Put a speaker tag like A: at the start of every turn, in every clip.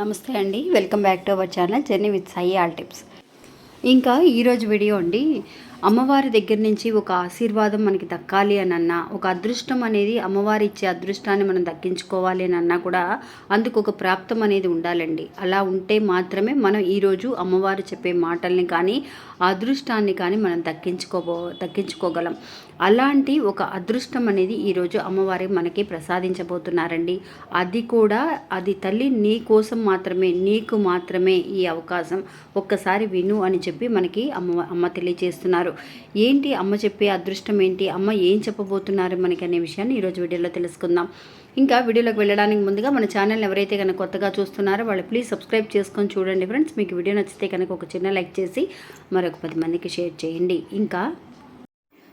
A: నమస్తే అండి. Welcome back to our channel journey with Sai all tips. ఇంకా ఈరోజు వీడియో అండి అమ్మవారి దగ్గర నుంచి ఒక ఆశీర్వాదం మనకి దక్కాలి అని అన్నా ఒక అదృష్టం అనేది అమ్మవారి ఇచ్చే అదృష్టాన్ని మనం దక్కించుకోవాలి అని అన్నా కూడా అందుకు ఒక ప్రాప్తం అనేది ఉండాలండి. అలా ఉంటే మాత్రమే మనం ఈరోజు అమ్మవారు చెప్పే మాటల్ని కానీ అదృష్టాన్ని కానీ మనం దక్కించుకోబో దక్కించుకోగలం. అలాంటి ఒక అదృష్టం అనేది ఈరోజు అమ్మవారి మనకి ప్రసాదించబోతున్నారండి. అది కూడా అది తల్లి నీ కోసం మాత్రమే నీకు మాత్రమే ఈ అవకాశం ఒక్కసారి విను అని చెప్పి మనకి అమ్మ అమ్మ తెలియజేస్తున్నారు ఏంటి అమ్మ చెప్పే అదృష్టం ఏంటి? అమ్మ ఏం చెప్పబోతున్నారు మనకి అనే విషయాన్ని ఈరోజు వీడియోలో తెలుసుకుందాం. ఇంకా వీడియోలోకి వెళ్ళడానికి ముందుగా మన ఛానల్ ఎవరైతే కనుక కొత్తగా చూస్తున్నారో వాళ్ళు ప్లీజ్ సబ్స్క్రైబ్ చేసుకొని చూడండి ఫ్రెండ్స్. మీకు వీడియో నచ్చితే కనుక ఒక చిన్న లైక్ చేసి మరొక పది మందికి షేర్ చేయండి. ఇంకా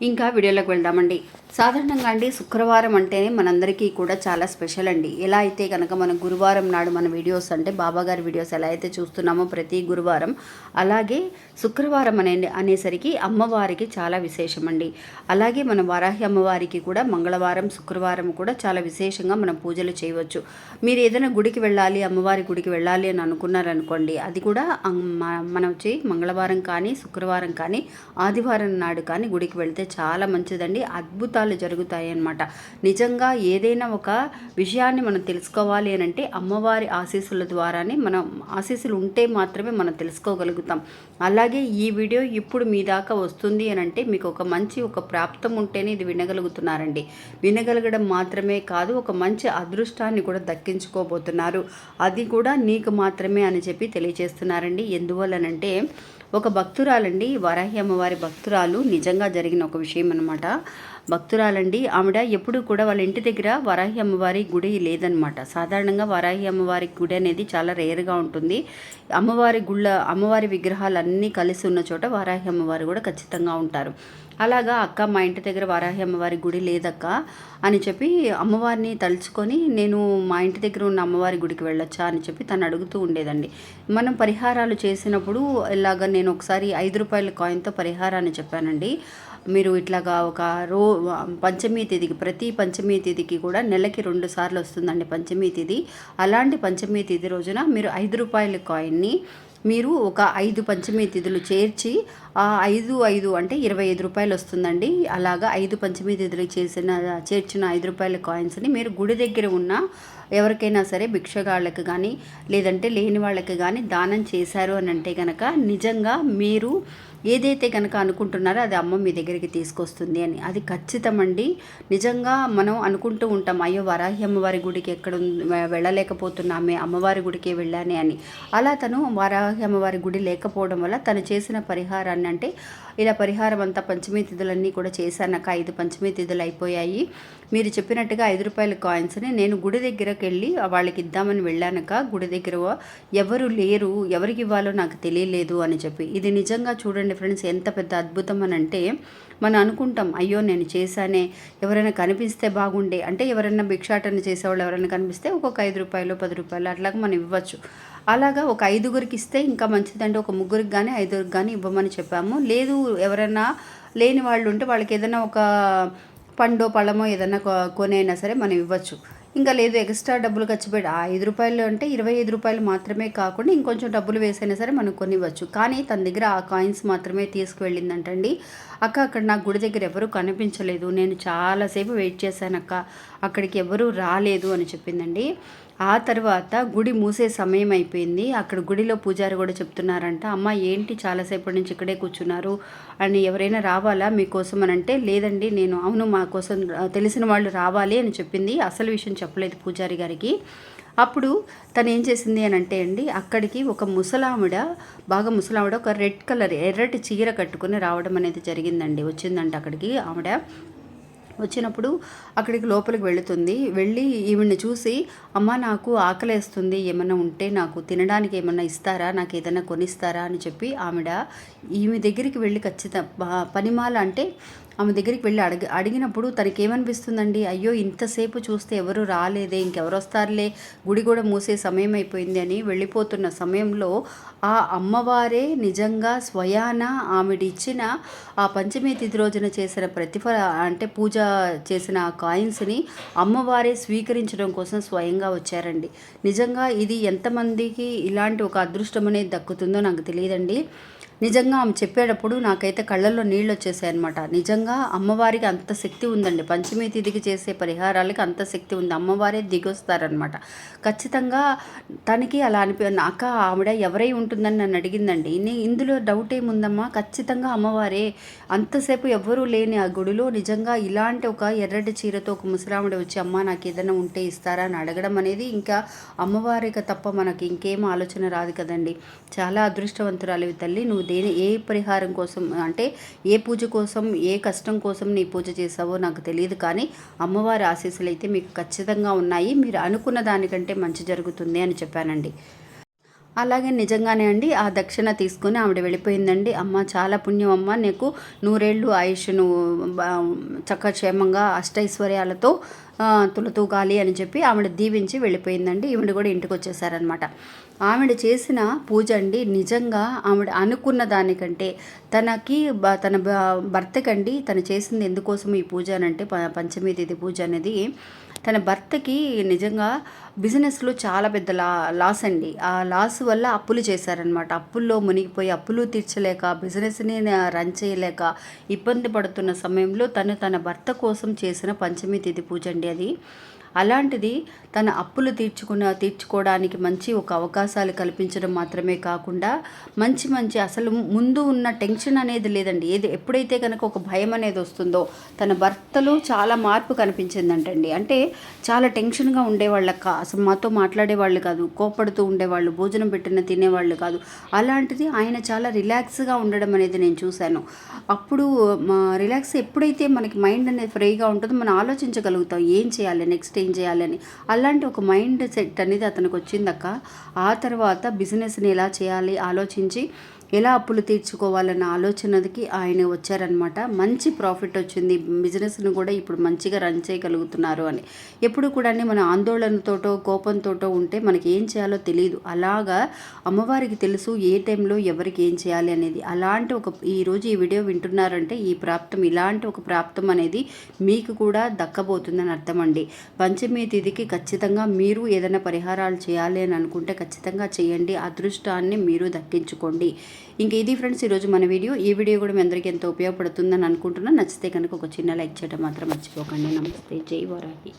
A: ఇంకా వీడియోలోకి వెళ్దామండి. సాధారణంగా అండి శుక్రవారం అంటేనే మనందరికీ కూడా చాలా స్పెషల్ అండి. ఎలా అయితే కనుక మన గురువారం నాడు మన వీడియోస్ అంటే బాబాగారి వీడియోస్ ఎలా అయితే చూస్తున్నామో ప్రతి గురువారం అలాగే శుక్రవారం అనే అనేసరికి అమ్మవారికి చాలా విశేషం అండి అలాగే మన వారాహి అమ్మవారికి కూడా మంగళవారం శుక్రవారం కూడా చాలా విశేషంగా మనం పూజలు చేయవచ్చు. మీరు ఏదైనా గుడికి వెళ్ళాలి అమ్మవారి గుడికి వెళ్ళాలి అని అనుకున్నారనుకోండి అది కూడా మనం వచ్చి మంగళవారం కానీ శుక్రవారం కానీ ఆదివారం నాడు కానీ గుడికి వెళ్తే చాలా మంచిదండి. అద్భుతాలు జరుగుతాయి అన్నమాట. నిజంగా ఏదైనా ఒక విషయాన్ని మనం తెలుసుకోవాలి అని అంటే అమ్మవారి ఆశీస్సుల ద్వారానే మనం ఆశీస్సులు ఉంటే మాత్రమే మనం తెలుసుకోగలుగుతాం. అలాగే ఈ వీడియో ఇప్పుడు మీ దాకా వస్తుంది అని అంటే మీకు ఒక మంచి ఒక ప్రాప్తం ఉంటేనే ఇది వినగలుగుతున్నారండి. వినగలగడం మాత్రమే కాదు ఒక మంచి అదృష్టాన్ని కూడా దక్కించుకోబోతున్నారు. అది కూడా నీకు మాత్రమే అని చెప్పి తెలియజేస్తున్నారండి. ఎందువల్లనంటే ఒక భక్తురాలండి వరాహి అమ్మవారి భక్తురాలు. నిజంగా జరిగిన ఒక విషయం అనమాట భక్తురాలండి ఆవిడ ఎప్పుడు కూడా వాళ్ళ ఇంటి దగ్గర వరాహి అమ్మవారి గుడి లేదనమాట సాధారణంగా వరాహి అమ్మవారి గుడి అనేది చాలా రేర్గా ఉంటుంది. అమ్మవారి గుళ్ళ అమ్మవారి విగ్రహాలు అన్నీ కలిసి ఉన్న చోట వరాహి అమ్మవారు కూడా ఖచ్చితంగా ఉంటారు. అలాగా అక్క మా ఇంటి దగ్గర వారాహి అమ్మవారి గుడి లేదక్క అని చెప్పి అమ్మవారిని తలుచుకొని నేను మా ఇంటి దగ్గర ఉన్న అమ్మవారి గుడికి వెళ్ళొచ్చా అని చెప్పి తను అడుగుతూ ఉండేదండి. మనం పరిహారాలు చేసినప్పుడు ఇలాగ నేను ఒకసారి ఐదు రూపాయల కాయిన్తో పరిహారాన్ని చెప్పానండి. మీరు ఇట్లాగా ఒక రో పంచమీ తేదీకి ప్రతి పంచమీ తేదీకి కూడా నెలకి రెండు సార్లు వస్తుందండి పంచమీ తేదీ అలాంటి పంచమీ తేదీ రోజున మీరు ఐదు రూపాయల కాయిన్ని మీరు ఒక ఐదు పంచమి తిథులు చేర్చి ఆ ఐదు ఐదు అంటే ఇరవై ఐదు రూపాయలు వస్తుందండి. అలాగా ఐదు పంచమీ తిథులు చేసిన చేర్చిన ఐదు రూపాయల కాయిన్స్ని మీరు గుడి దగ్గర ఉన్న ఎవరికైనా సరే భిక్షగాళ్ళకి కానీ లేదంటే లేని వాళ్ళకి కానీ దానం చేశారు అని అంటే కనుక నిజంగా మీరు ఏదైతే కనుక అనుకుంటున్నారో అది అమ్మ మీ దగ్గరికి తీసుకొస్తుంది అని. అది ఖచ్చితమండి. నిజంగా మనం అనుకుంటూ ఉంటాం అయ్యో వరాహి అమ్మవారి గుడికి ఎక్కడ వెళ్ళలేకపోతున్నామే అమ్మవారి గుడికే వెళ్ళానే అని. అలా తను వరాహి అమ్మవారి గుడి లేకపోవడం వల్ల తను చేసిన పరిహారాన్ని అంటే ఇలా పరిహారం అంతా పంచమీ తిథులన్నీ కూడా చేశానక ఐదు పంచమీ తిథులు అయిపోయాయి. మీరు చెప్పినట్టుగా ఐదు రూపాయల కాయిన్స్ని నేను గుడి దగ్గరకు వెళ్ళి వాళ్ళకి ఇద్దామని వెళ్ళానక గుడి దగ్గర ఎవరు లేరు ఎవరికి ఇవ్వాలో నాకు తెలియలేదు అని చెప్పి. ఇది నిజంగా చూడండి ఫ్రెండ్స్ ఎంత పెద్ద అద్భుతం అని అంటే మనం అనుకుంటాం అయ్యో నేను చేశానే. ఎవరైనా కనిపిస్తే బాగుండే. అంటే ఎవరైనా భిక్షాటన చేసేవాళ్ళు ఎవరైనా కనిపిస్తే ఒక్కొక్క ఐదు రూపాయలు పది రూపాయలు అట్లాగా మనం ఇవ్వచ్చు. అలాగా ఒక ఐదుగురికి ఇస్తే ఇంకా మంచిదండి. ఒక ముగ్గురికి కానీ ఐదుగురికి కానీ ఇవ్వమని చెప్పాము. లేదు ఎవరైనా లేని వాళ్ళు ఉంటే వాళ్ళకి ఏదైనా ఒక పండో పళ్ళమో ఏదైనా కొనైనా సరే మనం ఇవ్వచ్చు. ఇంకా లేదు ఎక్స్ట్రా డబ్బులు ఖర్చు పెట్టి ఆ ఐదు రూపాయలు అంటే ఇరవై ఐదు రూపాయలు మాత్రమే కాకుండా ఇంకొంచెం డబ్బులు వేసైనా సరే మనం కొనివ్వచ్చు. కానీ తన దగ్గర ఆ కాయిన్స్ మాత్రమే తీసుకువెళ్ళిందంటండి. అక్క అక్కడ నా గుడి దగ్గర ఎవరు కనిపించలేదు. నేను చాలాసేపు వెయిట్ చేశాను అక్క అక్కడికి ఎవరూ రాలేదు అని చెప్పిందండి. ఆ తర్వాత గుడి మూసే సమయం అయిపోయింది అక్కడ గుడిలో పూజారి కూడా చెప్తున్నారంట అమ్మ ఏంటి చాలాసేపటి నుంచి ఇక్కడే కూర్చున్నారు? అని ఎవరైనా రావాలా మీకోసం అని అంటే లేదండి నేను అవును మా కోసం తెలిసిన వాళ్ళు రావాలి అని చెప్పింది. అసలు విషయం చెప్పలేదు పూజారి గారికి. అప్పుడు తను ఏం చేసింది అని అంటే అండి అక్కడికి ఒక ముసలావిడ బాగా ముసలావిడ ఒక రెడ్ కలర్ ఎర్రటి చీర కట్టుకుని రావడం అనేది జరిగిందండి. వచ్చిందంట అక్కడికి ఆవిడ. వచ్చినప్పుడు అక్కడికి లోపలికి వెళుతుంది. వెళ్ళి ఈవిడ్ని చూసి అమ్మ నాకు ఆకలేస్తుంది. ఏమైనా ఉంటే నాకు తినడానికి ఏమైనా ఇస్తారా? నాకు ఏదైనా కొనిస్తారా? అని చెప్పి ఆవిడ ఈమె దగ్గరికి వెళ్ళి ఖచ్చితంగా పనిమాల అంటే ఆమె దగ్గరికి వెళ్ళి అడిగి అడిగినప్పుడు తనకి ఏమనిపిస్తుందండి అయ్యో ఇంతసేపు చూస్తే ఎవరు రాలేదే ఇంకెవరు వస్తారులే గుడి కూడా మూసే సమయం అయిపోయింది అని వెళ్ళిపోతున్న సమయంలో ఆ అమ్మవారే నిజంగా స్వయాన ఆమెడిచ్చిన ఆ పంచమి తిథి రోజున చేసిన ప్రతిఫల అంటే పూజ చేసిన ఆ కాయిన్స్ని అమ్మవారే స్వీకరించడం కోసం స్వయంగా వచ్చారండి. నిజంగా ఇది ఎంతమందికి ఇలాంటి ఒక అదృష్టం అనేది దక్కుతుందో నాకు తెలియదండి. నిజంగా ఆమె చెప్పేటప్పుడు నాకైతే కళ్ళల్లో నీళ్ళు వచ్చేసాయి అనమాట నిజంగా అమ్మవారికి అంత శక్తి ఉందండి. పంచమి తిథికి చేసే పరిహారాలకి అంత శక్తి ఉంది. అమ్మవారే దిగొస్తారనమాట ఖచ్చితంగా తనకి అలా అనిపి అక్క ఆవిడ ఎవరై ఉంటుందని నన్ను అడిగిందండి. ఇందులో డౌట్ ఏముందమ్మా? ఖచ్చితంగా అమ్మవారే. అంతసేపు ఎవ్వరూ లేని ఆ గుడిలో నిజంగా ఇలాంటి ఒక ఎర్రటి చీరతో ఒక ముసలావిడ వచ్చి అమ్మ నాకు ఏదైనా ఉంటే ఇస్తారా? అని అడగడం అనేది ఇంకా అమ్మవారిక తప్ప మనకి ఇంకేం ఆలోచన రాదు కదండి. చాలా అదృష్టవంతురాలు తల్లి. నువ్వు దేని ఏ పరిహారం కోసం అంటే ఏ పూజ కోసం ఏ కష్టం కోసం నీ పూజ చేసావో నాకు తెలియదు కానీ అమ్మవారి ఆశీస్సులు అయితే మీకు ఖచ్చితంగా ఉన్నాయి. మీరు అనుకున్న దానికంటే మంచి జరుగుతుంది అని చెప్పానండి. అలాగే నిజంగానే అండి ఆ దక్షిణ తీసుకొని ఆవిడ వెళ్ళిపోయిందండి. అమ్మ చాలా పుణ్యం అమ్మ. నీకు నూరేళ్ళు ఆయుష్ను నువ్వు చక్క క్షేమంగా అష్టైశ్వర్యాలతో తులతూగాలి అని చెప్పి ఆవిడ దీవించి వెళ్ళిపోయిందండి. ఈవిడ కూడా ఇంటికి వచ్చేసారనమాట ఆవిడ చేసిన పూజ అండి నిజంగా ఆవిడ అనుకున్న దానికంటే తనకి తన భర్తకండి తను చేసింది ఎందుకోసం ఈ పూజ అని అంటే ప- పంచమి పూజ అనేది తన భర్తకి నిజంగా బిజినెస్లో చాలా పెద్ద లా లాస్ అండి. ఆ లాస్ వల్ల అప్పులు చేశారనమాట అప్పుల్లో మునిగిపోయి అప్పులు తీర్చలేక బిజినెస్ని రన్ చేయలేక ఇబ్బంది పడుతున్న సమయంలో తను తన భర్త కోసం చేసిన పంచమీ తేదీ పూజ అండి. అది. అలాంటిది తన అప్పులు తీర్చుకున్న తీర్చుకోవడానికి మంచి ఒక అవకాశాలు కల్పించడం మాత్రమే కాకుండా మంచి మంచి అసలు ముందు ఉన్న టెన్షన్ అనేది లేదండి. ఏది ఎప్పుడైతే కనుక ఒక భయం అనేది వస్తుందో తన భర్తలో చాలా మార్పు కనిపించిందంటండి. అంటే చాలా టెన్షన్గా ఉండేవాళ్ళ కా అసలు మాతో మాట్లాడేవాళ్ళు కాదు కోపడుతూ ఉండేవాళ్ళు భోజనం పెట్టిన తినేవాళ్ళు కాదు. అలాంటిది ఆయన చాలా రిలాక్స్గా ఉండడం అనేది నేను చూశాను. అప్పుడు మా రిలాక్స్ ఎప్పుడైతే మనకి మైండ్ అనేది ఫ్రీగా ఉంటుందో మనం ఆలోచించగలుగుతాం ఏం చేయాలి నెక్స్ట్ నెక్స్ట్ ఏం చేయాలని అలాంటి ఒక మైండ్ సెట్ అనేది అతనికి వచ్చిందక్క. ఆ తర్వాత బిజినెస్ని ఎలా చేయాలి? ఆలోచించి ఎలా అప్పులు తీర్చుకోవాలన్న ఆలోచనకి ఆయన వచ్చారనమాట మంచి ప్రాఫిట్ వచ్చింది. బిజినెస్ను కూడా ఇప్పుడు మంచిగా రన్ చేయగలుగుతున్నారు అని. ఎప్పుడు కూడా మన ఆందోళనతోటో కోపంతోటో ఉంటే మనకి ఏం చేయాలో తెలియదు అలాగా అమ్మవారికి తెలుసు ఏ టైంలో ఎవరికి ఏం చేయాలి అనేది. అలాంటి ఒక ఈరోజు ఈ వీడియో వింటున్నారంటే ఈ ప్రాప్తం ఇలాంటి ఒక ప్రాప్తం అనేది మీకు కూడా దక్కబోతుందని అర్థం అండి. పంచమి తిథికి ఖచ్చితంగా మీరు ఏదైనా పరిహారాలు చేయాలి అని అనుకుంటే ఖచ్చితంగా చేయండి. అదృష్టాన్ని మీరు దక్కించుకోండి. ఇంక ఇది ఫ్రెండ్స్ ఈరోజు మన వీడియో. ఈ వీడియో కూడా మీ అందరికీ ఎంతో ఉపయోగపడుతుందని అనుకుంటున్నాను. నచ్చితే కనుక ఒక చిన్న లైక్ చేయడం మాత్రం మర్చిపోకండి. నమస్తే. జై వరాహి.